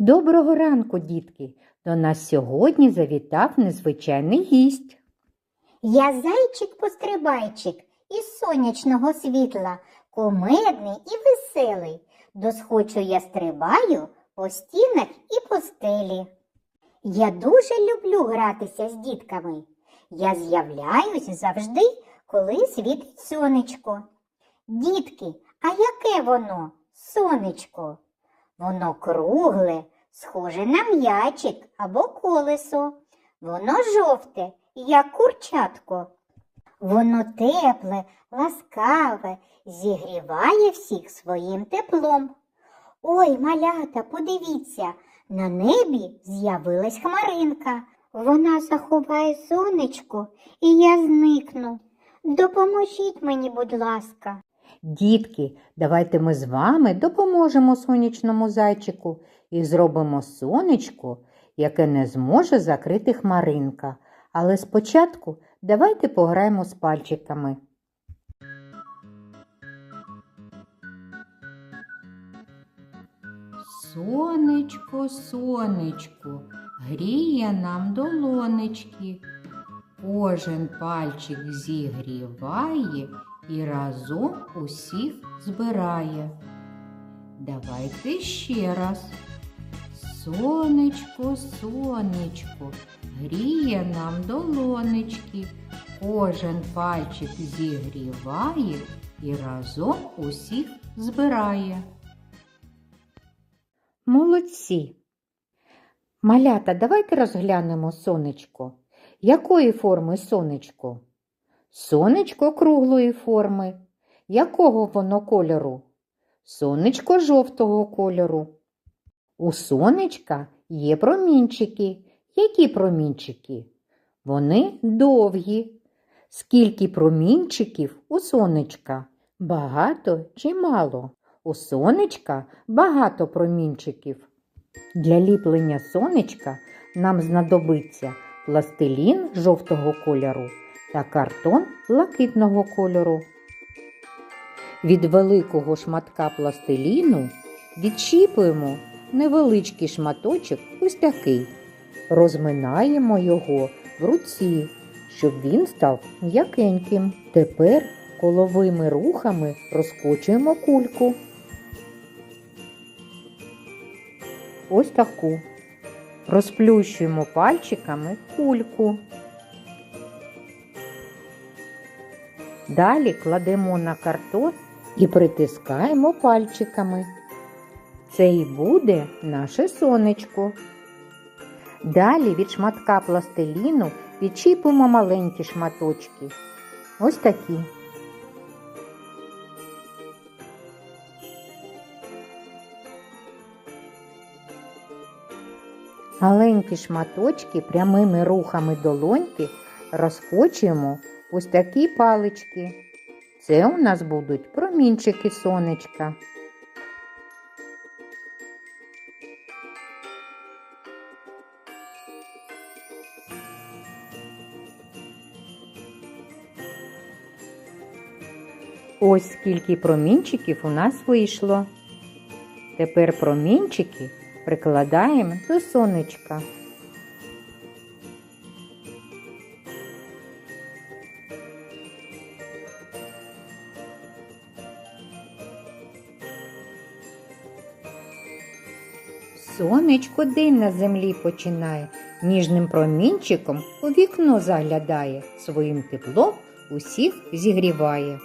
Доброго ранку, дітки! До нас сьогодні завітав незвичайний гість. Я зайчик-пострибайчик із сонячного світла, кумедний і веселий. Досхочу я стрибаю по стінах і по стелі. Я дуже люблю гратися з дітками. Я з'являюсь завжди, коли світить сонечко. Дітки, а яке воно, сонечко? Воно кругле, схоже на м'ячик або колесо. Воно жовте, як курчатко. Воно тепле, ласкаве, зігріває всіх своїм теплом. Ой, малята, подивіться, на небі з'явилась хмаринка. Вона заховає сонечко, і я зникну. Допоможіть мені, будь ласка. Дітки, давайте ми з вами допоможемо сонячному зайчику і зробимо сонечко, яке не зможе закрити хмаринка. Але спочатку давайте пограємо з пальчиками. Сонечко, сонечко, гріє нам долонечки. Кожен пальчик зігріває і разом усіх збирає. Давайте ще раз. Сонечко, сонечко, гріє нам долонечки. Кожен пальчик зігріває і разом усіх збирає. Молодці. Малята, давайте розглянемо сонечко. Якої форми сонечко? Сонечко круглої форми. Якого воно кольору? Сонечко жовтого кольору. У сонечка є промінчики. Які промінчики? Вони довгі. Скільки промінчиків у сонечка? Багато чи мало? У сонечка багато промінчиків. Для ліплення сонечка нам знадобиться пластилін жовтого кольору та картон блакитного кольору. Від великого шматка пластиліну відчіпуємо невеличкий шматочок ось. Розминаємо його в руці, щоб він став м'якеньким. Тепер коловими рухами розкочуємо кульку. Ось таку. Розплющуємо пальчиками кульку. Далі кладемо на картон і притискаємо пальчиками. Це і буде наше сонечко. Далі від шматка пластиліну відчіпуємо маленькі шматочки. Ось такі. Маленькі шматочки прямими рухами долоньки розкочуємо ось такі палички. Це у нас будуть промінчики сонечка. Ось скільки промінчиків у нас вийшло. Тепер промінчики прикладаємо до сонечка. Сонечко день на землі починає, ніжним промінчиком у вікно заглядає, своїм теплом усіх зігріває.